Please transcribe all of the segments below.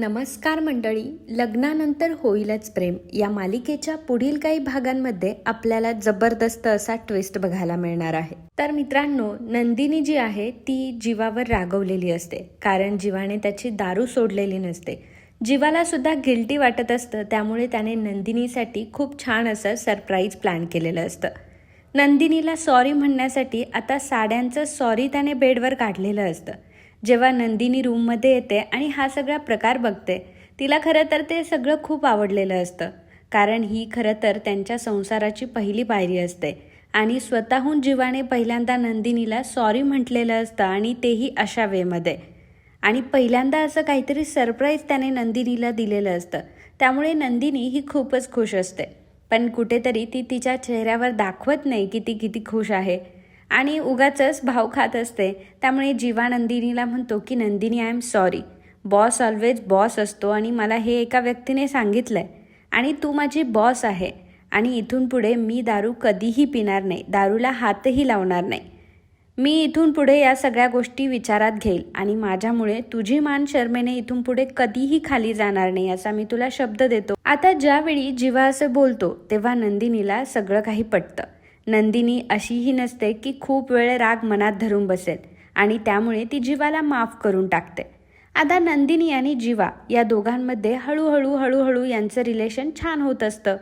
नमस्कार मंडळी लग्नानंतर होईलच प्रेम. या मालिकेच्या पुढील काही भागांमध्ये आपल्याला जबरदस्त असा ट्विस्ट बघायला मिळणार आहे. तर मित्रांनो नंदिनी जी आहे ती जीवावर रागवलेली असते. कारण जीवाने त्याची दारू सोडलेली नसते. जीवाला सुद्धा गिल्टी वाटत असतं त्यामुळे त्याने नंदिनीसाठी खूप छान असं सरप्राईज प्लॅन केलेलं असतं. नंदिनीला सॉरी म्हणण्यासाठी आता साड्यांचं सॉरी त्याने बेडवर काढलेलं असतं. जेव्हा नंदिनी रूममध्ये येते आणि हा सगळा प्रकार बघते तिला खरं तर ते सगळं खूप आवडलेलं असतं. कारण ही खरं तर त्यांच्या संसाराची पहिली पायरी असते. आणि स्वतःहून जीवाने पहिल्यांदा नंदिनीला सॉरी म्हटलेलं असतं आणि तेही अशा वेमध्ये. आणि पहिल्यांदा असं काहीतरी सरप्राईज त्याने नंदिनीला दिलेलं असतं. त्यामुळे नंदिनी ही खूपच खुश असते. पण कुठेतरी ती तिच्या चेहऱ्यावर दाखवत नाही की ती किती खुश आहे. आणि उगाचच भाव खात असते. त्यामुळे जीवा नंदिनीला म्हणतो की Nandini I am sorry boss always boss असतो आणि मला हे एका व्यक्तीने सांगितलं आहे आणि तू माझी बॉस आहे. आणि इथून पुढे मी दारू कधीही पिणार नाही. दारूला हातही लावणार नाही. मी इथून पुढे या सगळ्या गोष्टी विचारात घेईल आणि माझ्यामुळे तुझी मान शर्मेने इथून पुढे कधीही खाली जाणार नाही असा मी तुला शब्द देतो. आता ज्यावेळी जीवा असं बोलतो तेव्हा नंदिनीला सगळं काही पटतं. नंदिनी अशीही नसते की खूप वेळ राग मनात धरून बसेल आणि त्यामुळे ती जीवाला माफ करून टाकते. आता नंदिनी आणि जीवा या दोघांमध्ये हळूहळू हळूहळू यांचं रिलेशन छान होत असतं.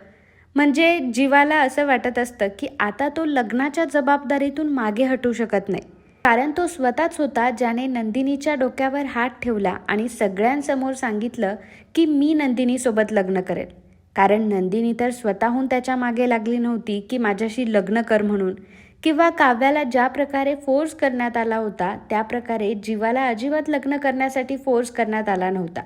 म्हणजे जीवाला असं वाटत असतं की आता तो लग्नाच्या जबाबदारीतून मागे हटू शकत नाही. कारण तो स्वतःच होता ज्याने नंदिनीच्या डोक्यावर हात ठेवला आणि सगळ्यांसमोर सांगितलं की मी नंदिनीसोबत लग्न करेल. कारण नंदिनी तर स्वतःहून त्याच्यामागे लागली नव्हती की माझ्याशी लग्न कर म्हणून. किंवा काव्याला ज्या प्रकारे फोर्स करण्यात आला होता त्या प्रकारे जीवाला अजिबात लग्न करण्यासाठी फोर्स करण्यात आला नव्हता.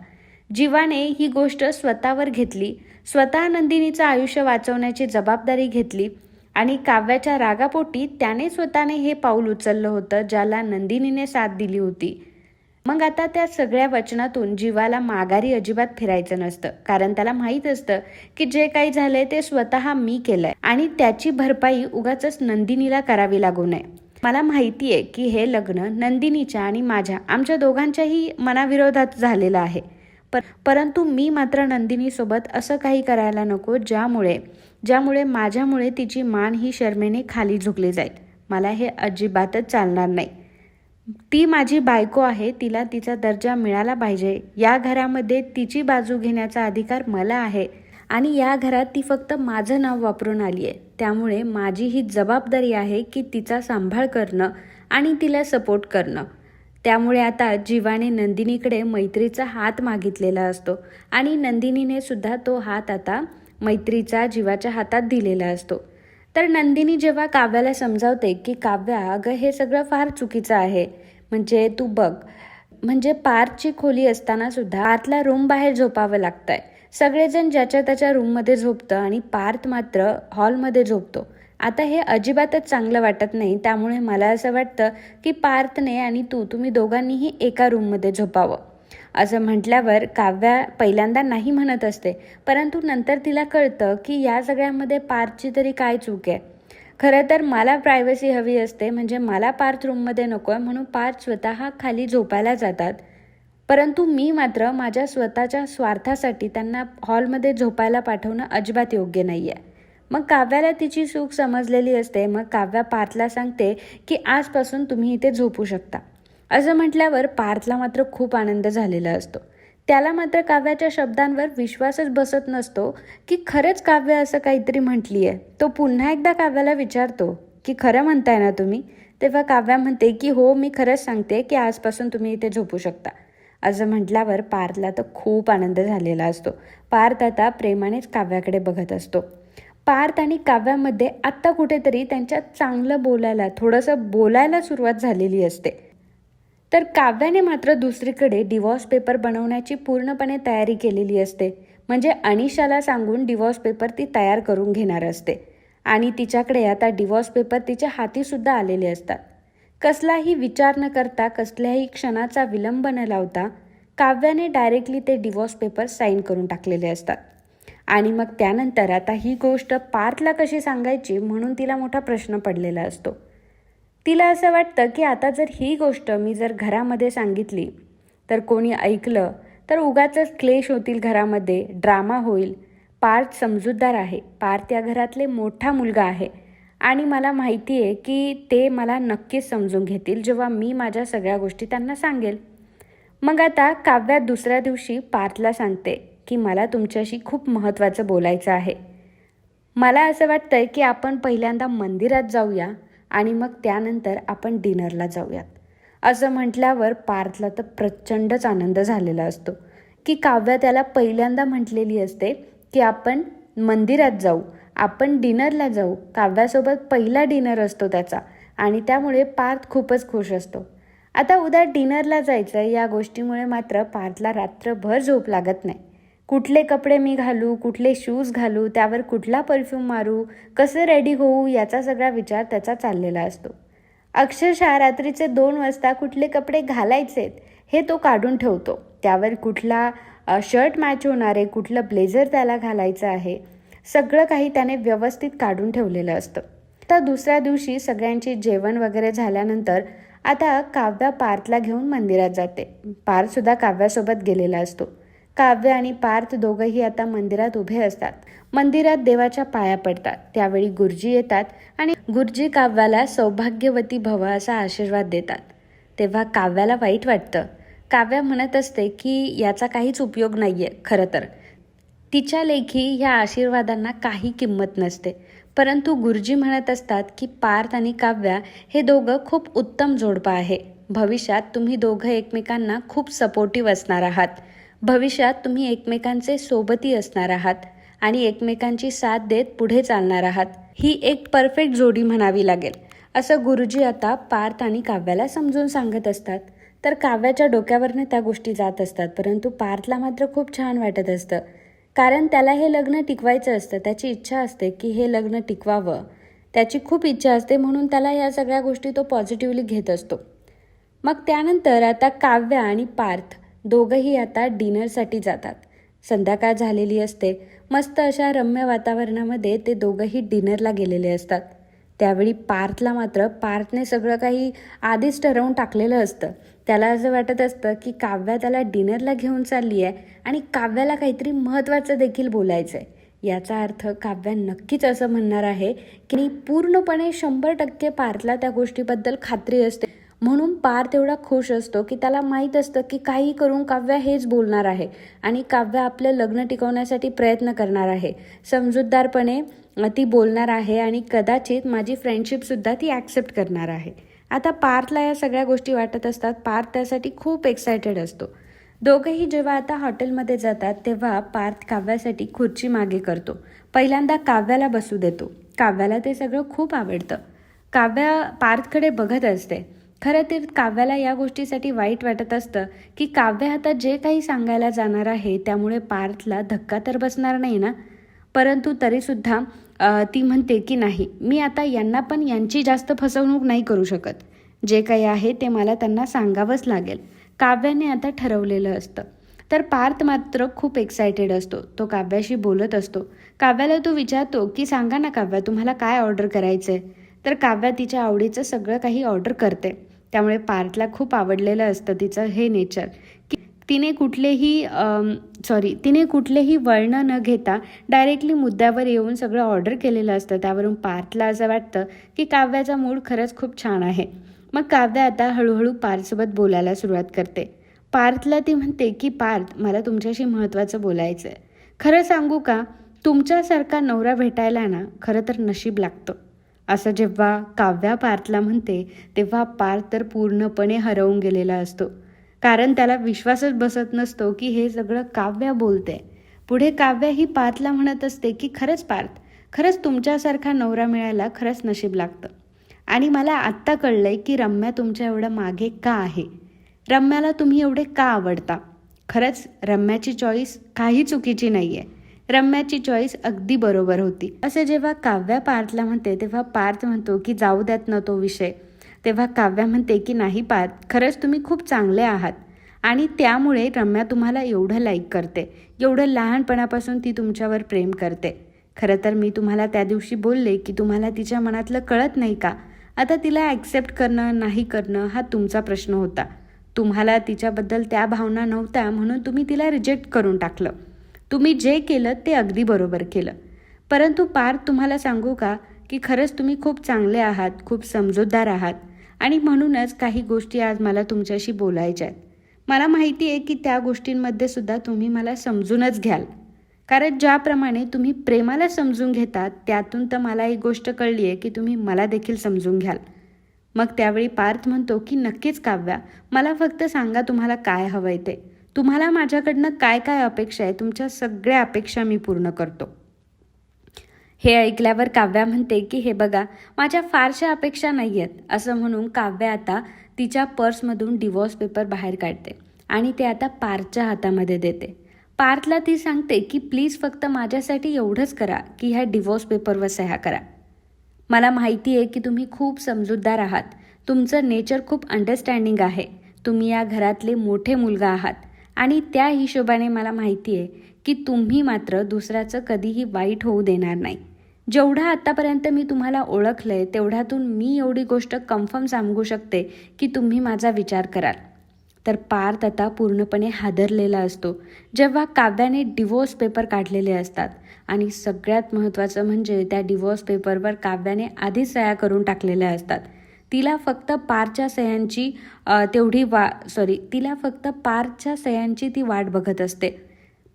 जीवाने ही गोष्ट स्वतःवर घेतली स्वतः नंदिनीचं आयुष्य वाचवण्याची जबाबदारी घेतली आणि काव्याच्या रागापोटी त्याने स्वतःने हे पाऊल उचललं होतं ज्याला नंदिनीने साथ दिली होती. मग आता त्या सगळ्या वचनातून जीवाला माघारी अजिबात फिरायचं नसतं. कारण त्याला माहीत असतं की जे काही झालंय ते स्वतः मी केलंय. आणि त्याची भरपाई उगाच नंदिनीला करावी लागू नये. मला माहिती आहे की हे लग्न नंदिनीच्या आणि माझ्या आमच्या दोघांच्याही मनाविरोधात झालेलं आहे. पर परंतु मी मात्र नंदिनीसोबत असं काही करायला नको ज्यामुळे ज्यामुळे माझ्यामुळे तिची मान ही शर्मेने खाली झुकली जाईल. मला हे अजिबातच चालणार नाही. ती माझी बायको आहे तिला तिचा दर्जा मिळाला पाहिजे. या घरामध्ये तिची बाजू घेण्याचा अधिकार मला आहे आणि या घरात ती फक्त माझं नाव वापरून आली आहे त्यामुळे माझी ही जबाबदारी आहे की तिचा सांभाळ करणं आणि तिला सपोर्ट करणं. त्यामुळे आता जीवाने नंदिनीकडे मैत्रीचा हात मागितलेला असतो आणि नंदिनीने सुद्धा तो हात आता मैत्रीचा जीवाच्या हातात दिलेला असतो. तर नंदिनी जेव्हा काव्याला समजावते की काव्या अगं हे सगळं फार चुकीचं आहे. म्हणजे तू बघ म्हणजे पार्कची खोली असताना सुद्धा आतला रूम बाहेर झोपावं लागतंय. सगळेजण ज्याच्या त्याच्या रूममध्ये झोपतं आणि पार्थ मात्र हॉलमध्ये झोपतो. आता हे अजिबातच चांगलं वाटत नाही त्यामुळे मला असं वाटतं की पार्थने आणि तू तुम्ही दोघांनीही एका रूममध्ये झोपावं. असं म्हटल्यावर काव्या पहिल्यांदा नाही म्हणत असते परंतु नंतर तिला कळतं की या सगळ्यामध्ये पार्थची तरी काय चूक आहे. खरं तर मला प्रायव्हसी हवी असते म्हणजे मला पार्थ रूममध्ये नको आहे म्हणून पार्थ स्वतः खाली झोपायला जातात. परंतु मी मात्र माझ्या स्वतःच्या स्वार्थासाठी त्यांना हॉलमध्ये झोपायला पाठवणं अजिबात योग्य नाही आहे मग काव्याला तिची चूक समजलेली असते मग काव्या पार्थला सांगते की आजपासून तुम्ही इथे झोपू शकता. असं म्हटल्यावर पार्थला मात्र खूप आनंद झालेला असतो. त्याला मात्र काव्याच्या शब्दांवर विश्वासच बसत नसतो की खरंच काव्य असं काहीतरी म्हटली आहे तो पुन्हा एकदा काव्याला विचारतो की खरं म्हणताय ना तुम्ही? तेव्हा काव्या म्हणते की हो मी खरंच सांगते की आजपासून तुम्ही इथे झोपू शकता. असं म्हटल्यावर पार्थला तर खूप आनंद झालेला असतो. पार्थ आता प्रेमानेच काव्याकडे बघत असतो. पार्थ आणि काव्यामध्ये आत्ता कुठेतरी त्यांच्यात चांगलं बोलायला थोडंसं बोलायला सुरुवात झालेली असते. तर काव्याने मात्र दुसरीकडे डिवॉर्स पेपर बनवण्याची पूर्णपणे तयारी केलेली असते. म्हणजे अनिशाला सांगून डिवॉर्स पेपर ती तयार करून घेणार असते. आणि तिच्याकडे आता डिवॉर्स पेपर तिच्या हातीसुद्धा आलेले असतात. कसलाही विचार न करता कसल्याही क्षणाचा विलंब न लावता काव्याने डायरेक्टली ते डिवॉर्स पेपर साईन करून टाकलेले असतात. आणि मग त्यानंतर आता ही गोष्ट पार्थला कशी सांगायची म्हणून तिला मोठा प्रश्न पडलेला असतो. तिला असं वाटतं की आता जर ही गोष्ट मी जर घरामध्ये सांगितली तर कोणी ऐकलं तर उगाच क्लेश होतील घरामध्ये ड्रामा होईल. पार्थ समजूतदार आहे. पार्थ या घरातले मोठा मुलगा आहे. आणि मला माहिती आहे की ते मला नक्कीच समजून घेतील जेव्हा मी माझ्या सगळ्या गोष्टी त्यांना सांगेल. मग आता काव्या दुसऱ्या दिवशी पार्थला सांगते की मला तुमच्याशी खूप महत्त्वाचं बोलायचं आहे. मला असं वाटतंय की आपण पहिल्यांदा मंदिरात जाऊया आणि मग त्यानंतर आपण डिनरला जाऊयात. असं म्हटल्यावर पार्थला तर प्रचंडच आनंद झालेला असतो. की काव्या त्याला पहिल्यांदा म्हटलेली असते की आपण मंदिरात जाऊ आपण डिनरला जाऊ. काव्यासोबत पहिला डिनर असतो त्याचा आणि त्यामुळे पार्थ खूपच खुश असतो. आता उद्या डिनरला जायचं या गोष्टीमुळे मात्र पार्थला रात्रभर झोप लागत नाही. कुठले कपडे मी घालू कुठले शूज घालू त्यावर कुठला परफ्यूम मारू कसं रेडी होऊ याचा सगळा विचार त्याचा चाललेला असतो. अक्षरशः रात्रीचे दोन वाजता कुठले कपडे घालायचेत हे तो काढून ठेवतो. त्यावर कुठला शर्ट मॅच होणार आहे कुठलं ब्लेझर त्याला घालायचं आहे सगळं काही त्याने व्यवस्थित काढून ठेवलेलं असतं. तर दुसऱ्या दिवशी सगळ्यांची जेवण वगैरे झाल्यानंतर आता काव्या पार्थला घेऊन मंदिरात जाते. पार्थसुद्धा काव्यासोबत गेलेला असतो. काव्य आणि पार्थ दोघंही आता मंदिरात उभे असतात. मंदिरात देवाच्या पाया पडतात. त्यावेळी गुरुजी येतात आणि गुरुजी काव्याला सौभाग्यवती भव असा आशीर्वाद देतात. तेव्हा काव्याला वाईट वाटतं. काव्या म्हणत असते की याचा काहीच उपयोग नाही आहे खरं तर. तिच्या लेखी ह्या आशीर्वादांना काही किंमत नसते. परंतु गुरुजी म्हणत असतात की पार्थ आणि काव्या हे दोघं खूप उत्तम जोडपं आहे. भविष्यात तुम्ही दोघं एकमेकांना खूप सपोर्टिव्ह असणार आहात. भविष्यात तुम्ही एकमेकांचे सोबती असणार आहात आणि एकमेकांची साथ देत पुढे चालणार आहात. ही एक परफेक्ट जोडी म्हणावी लागेल. असं गुरुजी आता पार्थ आणि काव्याला समजून सांगत असतात. तर काव्याच्या डोक्यावरनं त्या गोष्टी जात असतात परंतु पार्थला मात्र खूप छान वाटत असतं. कारण त्याला हे लग्न टिकवायचं असतं. त्याची इच्छा असते की हे लग्न टिकवावं. त्याची खूप इच्छा असते म्हणून त्याला या सगळ्या गोष्टी तो पॉझिटिव्हली घेत असतो. मग त्यानंतर आता काव्य आणि पार्थ दोघंही आता डिनरसाठी जातात. संध्याकाळ झालेली असते. मस्त अशा रम्य वातावरणामध्ये ते दोघंही डिनरला गेलेले असतात. त्यावेळी पार्थला मात्र पार्थने सगळं काही आधीच ठरवून टाकलेलं असतं. त्याला असं वाटत असतं की काव्या त्याला डिनरला घेऊन चालली आहे आणि काव्याला काहीतरी महत्त्वाचं देखील बोलायचं आहे याचा अर्थ काव्या नक्कीच असं म्हणणार आहे की पूर्णपणे शंभर टक्के पार्थला त्या गोष्टीबद्दल खात्री असते. म्हणून पार्थ एवढा खुश असतो की त्याला माहीत असतं की काही करून काव्या हेच बोलणार आहे आणि काव्या आपलं लग्न टिकवण्यासाठी प्रयत्न करणार आहे. समजूतदारपणे ती बोलणार आहे आणि कदाचित माझी फ्रेंडशिपसुद्धा ती ॲक्सेप्ट करणार आहे. आता पार्थला या सगळ्या गोष्टी वाटत असतात. पार्थ त्यासाठी खूप एक्सायटेड असतो. दोघंही जेव्हा आता हॉटेलमध्ये जातात तेव्हा पार्थ काव्यासाठी खुर्ची मागे करतो. पहिल्यांदा काव्याला बसू देतो. काव्याला ते सगळं खूप आवडतं. काव्या पार्थकडे बघत असते. खरं तर काव्याला या गोष्टीसाठी वाईट वाटत असतं की काव्य आता जे काही सांगायला जाणार आहे त्यामुळे पार्थला धक्का तर बसणार नाही ना? परंतु तरीसुद्धा ती म्हणते की नाही मी आता यांना पण यांची जास्त फसवणूक नाही करू शकत. जे काही आहे ते मला त्यांना सांगावंच लागेल. काव्याने आता ठरवलेलं असतं. तर पार्थ मात्र खूप एक्सायटेड असतो. तो काव्याशी बोलत असतो. काव्याला तो विचारतो की सांगा ना काव्या तुम्हाला काय ऑर्डर करायचं आहे तर काव्या तिच्या आवडीचं सगळं काही ऑर्डर करते. त्यामुळे पार्थला खूप आवडलेलं असतं तिचं हे नेचर. की तिने कुठलेही सॉरी तिने कुठलेही वळण न घेता डायरेक्टली मुद्द्यावर येऊन सगळं ऑर्डर केलेलं असतं. त्यावरून पार्थला असं वाटतं की काव्याचा मूड खरंच खूप छान आहे. मग काव्य आता हळूहळू पार्थसोबत बोलायला सुरुवात करते. पार्थला ती म्हणते की पार्थ मला तुमच्याशी महत्त्वाचं बोलायचं आहे खरं सांगू का? तुमच्यासारखा नवरा भेटायला ना खरं तर नशीब लागतं. असं जेव्हा काव्या पार्थला म्हणते तेव्हा पार्थ तर पूर्णपणे हरवून गेलेला असतो. कारण त्याला विश्वासच बसत नसतो की हे सगळं काव्य बोलते. पुढे काव्य ही पार्थला म्हणत असते की खरंच पार्थ खरंच तुमच्यासारखा नवरा मिळायला खरंच नशीब लागतं. आणि मला आत्ता कळलंय की रम्या तुमच्या एवढं मागे का आहे? रम्याला तुम्ही एवढे का आवडता? खरंच रम्याची चॉईस काही चुकीची नाही आहे रम्याची चॉईस अगदी बरोबर होती. असे जेव्हा काव्या पार्थला म्हणते तेव्हा पार्थ म्हणतो की जाऊ द्यात ना तो विषय. तेव्हा काव्या म्हणते की नाही पार्थ खरंच तुम्ही खूप चांगले आहात. आणि त्यामुळे रम्या तुम्हाला एवढं लाईक करते. एवढं लहानपणापासून ती तुमच्यावर प्रेम करते. खरं तर मी तुम्हाला त्या दिवशी बोलले की तुम्हाला तिच्या मनातलं कळत नाही का? आता तिला ॲक्सेप्ट करणं नाही करणं हा तुमचा प्रश्न होता. तुम्हाला तिच्याबद्दल त्या भावना नव्हत्या म्हणून तुम्ही तिला रिजेक्ट करून टाकलं. तुम्ही जे केलं ते अगदी बरोबर केलं. परंतु पार्थ तुम्हाला सांगू का की खरंच तुम्ही खूप चांगले आहात खूप समजूतदार आहात आणि म्हणूनच काही गोष्टी आज मला तुमच्याशी बोलायच्या आहेत. मला माहिती आहे की त्या गोष्टींमध्ये सुद्धा तुम्ही मला समजूनच घ्याल. कारण ज्याप्रमाणे तुम्ही प्रेमाला समजून घेतात त्यातून तर मला एक गोष्ट कळली आहे की तुम्ही मला देखील समजून घ्याल. मग त्यावेळी पार्थ म्हणतो की नक्कीच काव्या मला फक्त सांगा तुम्हाला काय हवं आहे ते. तुम्हाला माझ्याकडनं काय काय अपेक्षा आहे? तुमच्या सगळ्या अपेक्षा मी पूर्ण करतो. हे ऐकल्यावर काव्या म्हणते की हे बघा माझ्या फारशा अपेक्षा नाही आहेत असं म्हणून काव्या आता तिच्या पर्समधून डिवॉर्स पेपर बाहेर काढते आणि ते आता पार्थच्या हातामध्ये देते. पार्थला ती सांगते की प्लीज फक्त माझ्यासाठी एवढंच करा की ह्या डिवोर्स पेपरवर सह्या करा. मला माहिती आहे की तुम्ही खूप समजूतदार आहात. तुमचं नेचर खूप अंडरस्टँडिंग आहे. तुम्ही या घरातले मोठे मुलगा आहात. आणि त्या हिशोबाने मला माहिती आहे की तुम्ही मात्र दुसऱ्याचं कधीही वाईट होऊ देणार नाही. जेवढा आत्तापर्यंत मी तुम्हाला ओळखलं आहे तेवढ्यातून मी एवढी गोष्ट कन्फर्म सांगू शकते की तुम्ही माझा विचार कराल. तर पार्थ आता पूर्णपणे हादरलेला असतो. जेव्हा काव्याने डिवोर्स पेपर काढलेले असतात आणि सगळ्यात महत्त्वाचं म्हणजे त्या डिवोर्स पेपरवर काव्याने आधीच सह्या करून टाकलेल्या असतात. तिला फक्त पारच्या सह्यांची तेवढी वा सॉरी तिला फक्त पारच्या सह्यांची ती वाट बघत असते.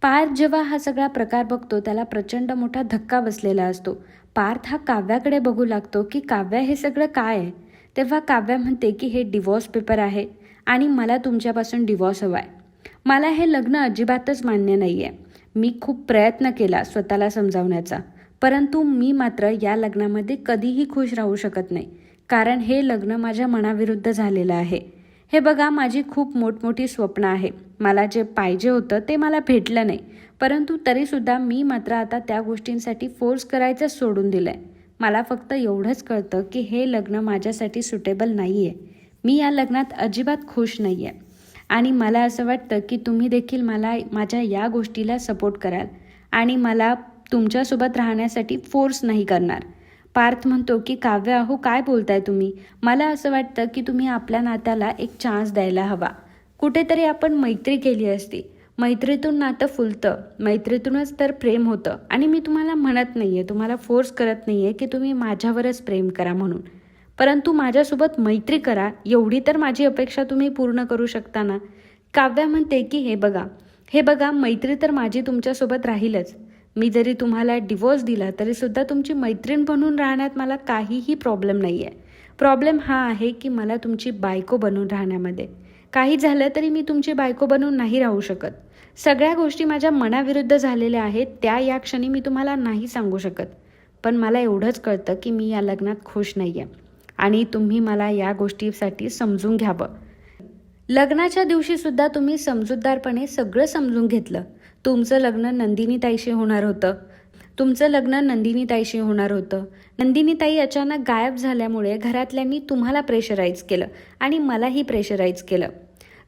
पार्थ जेव्हा हा सगळा प्रकार बघतो त्याला प्रचंड मोठा धक्का बसलेला असतो. पार्थ हा काव्याकडे बघू लागतो की काव्या हे सगळं काय आहे? तेव्हा काव्या म्हणते की हे डिवॉर्स पेपर आहे आणि मला तुमच्यापासून डिवॉर्स हवा आहे. मला हे लग्न अजिबातच मान्य नाही आहे मी खूप प्रयत्न केला स्वतःला समजावण्याचा परंतु मी मात्र या लग्नामध्ये कधीही खुश राहू शकत नाही. कारण हे लग्न माझ्या मनाविरुद्ध झालेलं आहे. हे बघा माझी खूप मोठमोठी स्वप्न आहे. मला जे पाहिजे होतं ते मला भेटलं नाही. परंतु तरीसुद्धा मी मात्र आता त्या गोष्टींसाठी फोर्स करायचं सोडून दिलं आहे मला फक्त एवढंच कळतं की हे लग्न माझ्यासाठी सुटेबल नाही आहे मी या लग्नात अजिबात खुश नाही आहे आणि मला असं वाटतं की तुम्ही देखील मला माझ्या या गोष्टीला सपोर्ट कराल. आणि मला तुमच्यासोबत राहण्यासाठी फोर्स नाही करणार. पार्थ म्हणतो की काव्य अहो काय बोलताय तुम्ही? मला असं वाटतं की तुम्ही आपल्या नात्याला एक चान्स द्यायला हवा. कुठेतरी आपण मैत्री केली असती. मैत्रीतून नातं फुलतं. मैत्रीतूनच तर प्रेम होतं. आणि मी तुम्हाला म्हणत नाही आहे तुम्हाला फोर्स करत नाही आहे की तुम्ही माझ्यावरच प्रेम करा म्हणून. परंतु माझ्यासोबत मैत्री करा. एवढी तर माझी अपेक्षा तुम्ही पूर्ण करू शकता ना? काव्या म्हणते की हे बघा. हे बघा मैत्री तर माझी तुमच्यासोबत राहीलच. मी जरी तुम्हाला डिवोर्स दिला तरीसुद्धा तुमची मैत्रीण बनून राहण्यात मला काहीही प्रॉब्लेम नाही आहे प्रॉब्लेम हा आहे की मला तुमची बायको बनून राहण्यामध्ये. काही झालं तरी मी तुमची बायको बनून नाही राहू शकत. सगळ्या गोष्टी माझ्या मनाविरुद्ध झालेल्या आहेत त्या या क्षणी मी तुम्हाला नाही सांगू शकत. पण मला एवढंच कळतं की मी या लग्नात खुश नाही आहे आणि तुम्ही मला या गोष्टीसाठी समजून घ्यावं लग्नाच्या दिवशीसुद्धा तुम्ही समजूतदारपणे सगळं समजून घेतलं. तुमचं लग्न नंदिनीताईशी होणार होतं. तुमचं लग्न नंदिनीताईशी होणार होतं. नंदिनीताई अचानक गायब झाल्यामुळे घरातल्यांनी तुम्हाला प्रेशराईज केलं आणि मलाही प्रेशराईज केलं.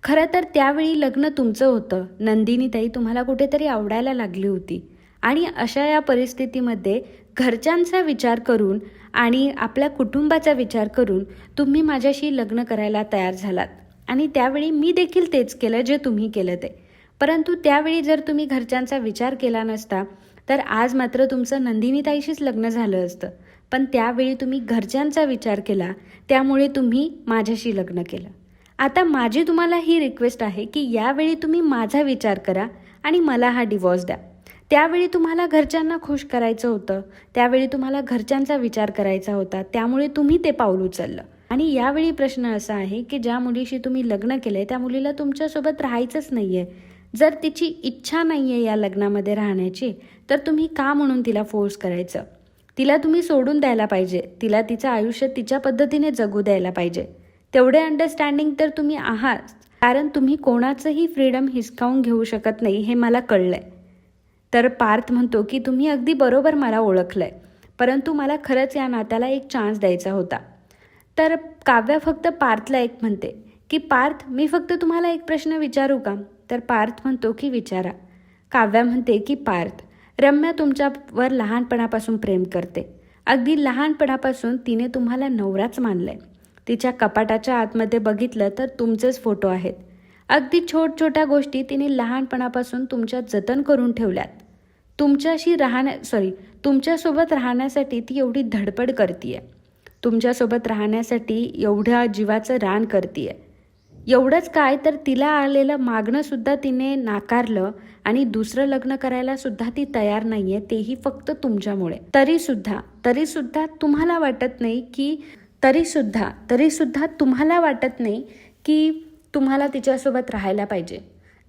खरं तर त्यावेळी लग्न तुमचं होतं. नंदिनीताई तुम्हाला कुठेतरी आवडायला लागली होती. आणि अशा या परिस्थितीमध्ये घरच्यांचा विचार करून आणि आपल्या कुटुंबाचा विचार करून तुम्ही माझ्याशी लग्न करायला तयार झालात. आणि त्यावेळी मी देखील तेच केलं जे तुम्ही केलं ते. परंतु त्यावेळी जर तुम्ही घरच्यांचा विचार केला नसता तर आज मात्र तुमचं नंदिनीताईशीच लग्न झालं असतं. पण त्यावेळी तुम्ही घरच्यांचा विचार केला त्यामुळे तुम्ही माझ्याशी लग्न केलं. आता माझी तुम्हाला ही रिक्वेस्ट आहे की यावेळी तुम्ही माझा विचार करा आणि मला हा डिवॉर्स द्या. त्यावेळी तुम्हाला घरच्यांना खुश करायचं होतं त्यावेळी तुम्हाला घरच्यांचा विचार करायचा होता त्यामुळे तुम्ही ते पाऊल उचललं. आणि यावेळी प्रश्न असा आहे की ज्या मुलीशी तुम्ही लग्न केलंय त्या मुलीला तुमच्यासोबत राहायचंच नाही आहे जर तिची इच्छा नाही आहे या लग्नामध्ये राहण्याची तर तुम्ही का म्हणून तिला फोर्स करायचं? तिला तुम्ही सोडून द्यायला पाहिजे. तिला तिचं आयुष्य तिच्या पद्धतीने जगू द्यायला पाहिजे. तेवढे अंडरस्टँडिंग तर तुम्ही आहात. कारण तुम्ही कोणाचंही फ्रीडम हिसकावून घेऊ शकत नाही हे मला कळलंय. तर पार्थ म्हणतो की तुम्ही अगदी बरोबर मला ओळखलंय. परंतु मला खरंच या नात्याला एक चान्स द्यायचा होता. तर काव्या फक्त पार्थला एक म्हणते की पार्थ मी फक्त तुम्हाला एक प्रश्न विचारू का? तर पार्थ म्हणतो की विचारा. काव्या म्हणते की पार्थ रम्या तुमच्यावर लहानपणापासून प्रेम करते. अगदी लहानपणापासून तिने तुम्हाला नवराच मानलंय. तिच्या कपाटाच्या आतमध्ये बघितलं तर तुमचेच फोटो आहेत. अगदी छोट छोट्या गोष्टी तिने लहानपणापासून तुमच्या जतन करून ठेवल्यात. तुमच्याशी राहण्या सॉरी तुमच्यासोबत राहण्यासाठी ती एवढी धडपड करतीये. तुमच्यासोबत राहण्यासाठी एवढ्या जीवाचं रान करतीये. एवढंच काय तर तिला आलेलं मागणंसुद्धा तिने नाकारलं आणि दुसरं लग्न करायला सुद्धा ती तयार नाही आहे तेही फक्त तुमच्यामुळे. तरीसुद्धा तरीसुद्धा तुम्हाला वाटत नाही की तरीसुद्धा तरीसुद्धा तुम्हाला वाटत नाही की तुम्हाला तिच्यासोबत राहायला पाहिजे.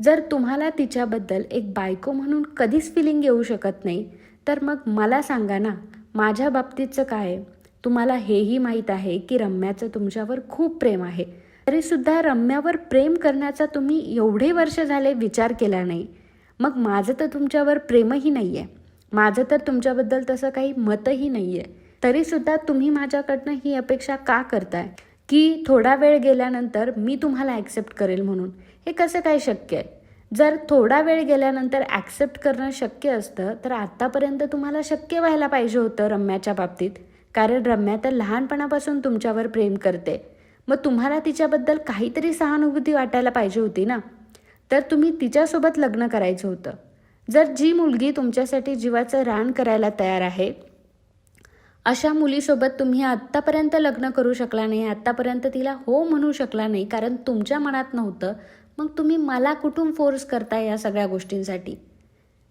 जर तुम्हाला तिच्याबद्दल एक बायको म्हणून कधीच फिलिंग येऊ शकत नाही तर मग मला सांगा ना माझ्या बाबतीतचं काय आहे? तुम्हाला हेही माहीत आहे की रम्याचं तुमच्यावर खूप प्रेम आहे. तरीसुद्धा रम्यावर प्रेम करण्याचा तुम्ही एवढे वर्ष झाले विचार केला नाही. मग माझं तर तुमच्यावर प्रेमही नाही आहे माझं तर तुमच्याबद्दल तसं काही मतही नाही आहे तरीसुद्धा तुम्ही माझ्याकडनं ही अपेक्षा का करताय? की थोडा वेळ गेल्यानंतर मी तुम्हाला ॲक्सेप्ट करेल म्हणून? हे कसं काय शक्य? आहे जर थोडा वेळ गेल्यानंतर ॲक्सेप्ट करणं शक्य असतं तर आत्तापर्यंत तुम्हाला शक्य व्हायला पाहिजे होतं रम्याच्या बाबतीत. कारण रम्या तर लहानपणापासून तुमच्यावर प्रेम करते. मग तुम्हाला तिच्याबद्दल काहीतरी सहानुभूती वाटायला पाहिजे होती ना? तर तुम्ही तिच्यासोबत लग्न करायचं होतं. जर जी मुलगी तुमच्यासाठी जीवाचं रान करायला तयार आहे अशा मुलीसोबत तुम्ही आत्तापर्यंत लग्न करू शकला नाही आत्तापर्यंत तिला हो म्हणू शकला नाही कारण तुमच्या मनात नव्हतं मग तुम्ही मला कुठून फोर्स करता या सगळ्या गोष्टींसाठी?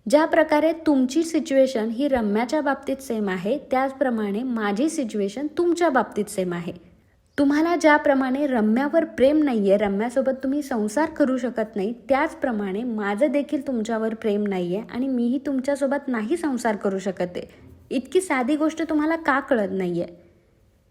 ज्या प्रकारे तुमची सिच्युएशन ही रम्याच्या बाबतीत सेम आहे त्याचप्रमाणे माझी सिच्युएशन तुमच्या बाबतीत सेम आहे. तुम्हाला ज्याप्रमाणे रम्यावर प्रेम नाही आहे रम्यासोबत तुम्ही संसार करू शकत नाही त्याचप्रमाणे माझं देखील तुमच्यावर प्रेम नाही आहे आणि मीही तुमच्यासोबत नाही संसार करू शकत आहे. इतकी साधी गोष्ट तुम्हाला का कळत नाही आहे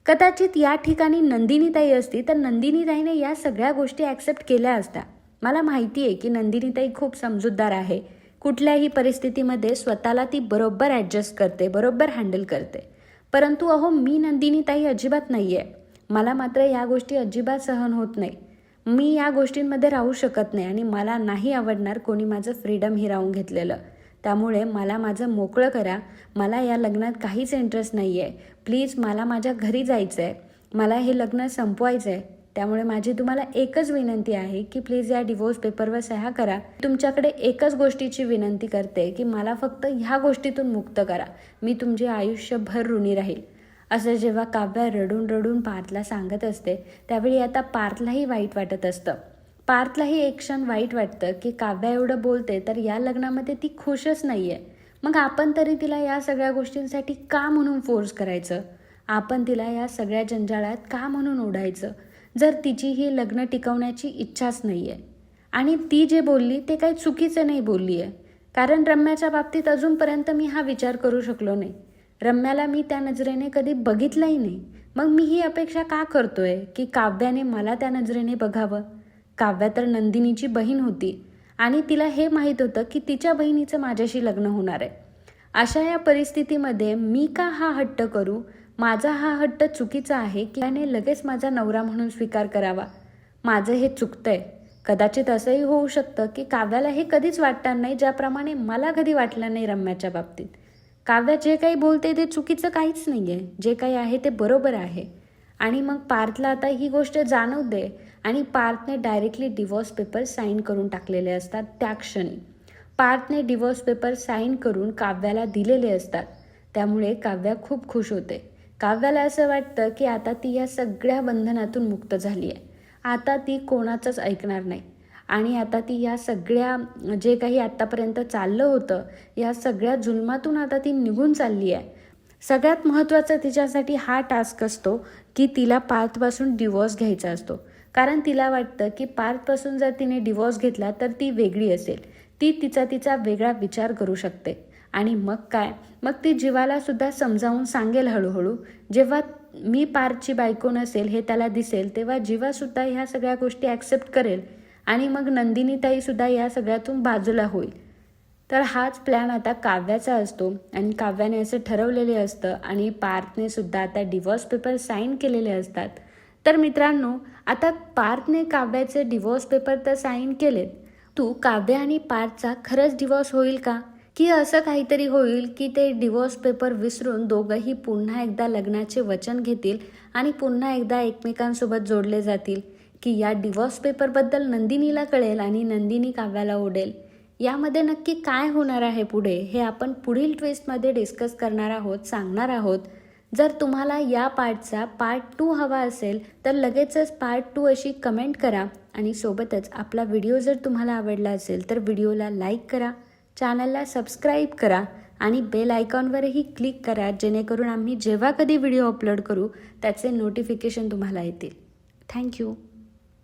कदाचित या ठिकाणी नंदिनीताई असती तर नंदिनीताईने या सगळ्या गोष्टी ॲक्सेप्ट केल्या असत्या. मला माहिती आहे की नंदिनीताई खूप समजूतदार आहे. कुठल्याही परिस्थितीमध्ये स्वतःला ती बरोबर ॲडजस्ट करते बरोबर हँडल करते. परंतु अहो मी नंदिनीताई अजिबात नाही आहे मला मात्र या गोष्टी अजिबात सहन होत नाही. मी या गोष्टींमध्ये राहू शकत नाही आणि मला नाही आवडणार कोणी माझं फ्रीडम हिरावून घेतलेलं. त्यामुळे मला माझं मोकळं करा. मला या लग्नात काहीच इंटरेस्ट नाही आहे प्लीज मला माझ्या घरी जायचं आहे मला हे लग्न संपवायचं आहे त्यामुळे माझी तुम्हाला एकच विनंती आहे की प्लीज या डिवोर्स पेपरवर सह्या करा. तुमच्याकडे एकच गोष्टीची विनंती करते की मला फक्त ह्या गोष्टीतून मुक्त करा. मी तुमचे आयुष्यभर ऋणी राहील. असं जेव्हा काव्या रडून रडून पार्थला सांगत असते त्यावेळी आता पार्थलाही वाईट वाटत असतं. पार्थलाही एक क्षण वाईट वाटतं की काव्या एवढं बोलते तर या लग्नामध्ये ती खुशच नाही आहे मग आपण तरी तिला या सगळ्या गोष्टींसाठी का म्हणून फोर्स करायचं? आपण तिला या सगळ्या जंजाळात का म्हणून ओढायचं? जर तिची ही लग्न टिकवण्याची इच्छाच नाही आहे आणि ती जे बोलली ते काही चुकीचं नाही बोलली आहे कारण रम्याच्या बाबतीत अजूनपर्यंत मी हा विचार करू शकलो नाही. रम्याला मी त्या नजरेने कधी बघितलंही नाही. मग मी ही अपेक्षा का करतोय की काव्याने मला त्या नजरेने बघावं? काव्या तर नंदिनीची बहीण होती आणि तिला हे माहीत होतं की तिच्या बहिणीचं माझ्याशी लग्न होणार आहे. अशा या परिस्थितीमध्ये मी का हा हट्ट करू? माझा हा हट्ट चुकीचा आहे की त्याने लगेच माझा नवरा म्हणून स्वीकार करावा? माझं हे चुकतंय. कदाचित असंही होऊ शकतं की काव्याला हे कधीच वाटणार नाही ज्याप्रमाणे मला कधी वाटलं नाही रम्याच्या बाबतीत. काव्या जे काही बोलते ते चुकीचं काहीच नाही आहे जे काही आहे ते बरोबर आहे. आणि मग पार्थला आता ही गोष्ट जाणवते आणि पार्थने डायरेक्टली डिवॉर्स पेपर साईन करून टाकलेले असतात त्या क्षणी. पार्थने डिवॉर्स पेपर साईन करून काव्याला दिलेले असतात. त्यामुळे काव्या खूप खुश होते. काव्याला असं वाटतं की आता ती या सगळ्या बंधनातून मुक्त झाली आहे आता ती कोणाचंच ऐकणार नाही. आणि आता ती या सगळ्या जे काही आत्तापर्यंत चाललं होतं या सगळ्या जुलमातून आता ती निघून चालली आहे. सगळ्यात महत्त्वाचं तिच्यासाठी हा टास्क असतो की तिला पार्थपासून डिवोर्स घ्यायचा असतो. कारण तिला वाटतं की पार्थपासून जर तिने डिवोर्स घेतला तर ती वेगळी असेल. ती तिचा तिचा वेगळा विचार करू शकते. आणि मग काय? मग ती जीवालासुद्धा समजावून सांगेल हळूहळू जेव्हा मी पार्थची बायको नसेल हे त्याला दिसेल तेव्हा जीवासुद्धा ह्या सगळ्या गोष्टी ॲक्सेप्ट करेल. आणि मग नंदिनीताईसुद्धा या सगळ्यातून बाजूला होईल. तर हाच प्लॅन आता काव्याचा असतो आणि काव्याने असं ठरवलेले असतं आणि पार्थने सुद्धा आता डिवोर्स पेपर साईन केलेले असतात. तर मित्रांनो आता पार्थने काव्याचे डिवोर्स पेपर तर साईन केलेत. तू काव्य आणि पार्थचा खरंच डिवोर्स होईल का? की असं काहीतरी होईल की ते डिवोर्स पेपर विसरून दोघंही पुन्हा एकदा लग्नाचे वचन घेतील आणि पुन्हा एकदा एकमेकांसोबत जोडले जातील? की या डिवॉर्स पेपरबद्दल नंदिनीला कळेल आणि नंदिनी काव्याला ओढेल. यामध्ये नक्की काय होणार आहे पुढे हे आपण पुढील ट्विस्टमध्ये डिस्कस करणार आहोत सांगणार आहोत. जर तुम्हाला या पार्टचा पार्ट टू हवा असेल तर लगेचच पार्ट टू अशी कमेंट करा आणि सोबतच आपला व्हिडिओ जर तुम्हाला आवडला असेल तर व्हिडिओला लाईक करा चॅनलला सबस्क्राईब करा आणि बेल आयकॉनवरही क्लिक करा जेणेकरून आम्ही जेव्हा कधी व्हिडिओ अपलोड करू त्याचे नोटिफिकेशन तुम्हाला येतील. थँक्यू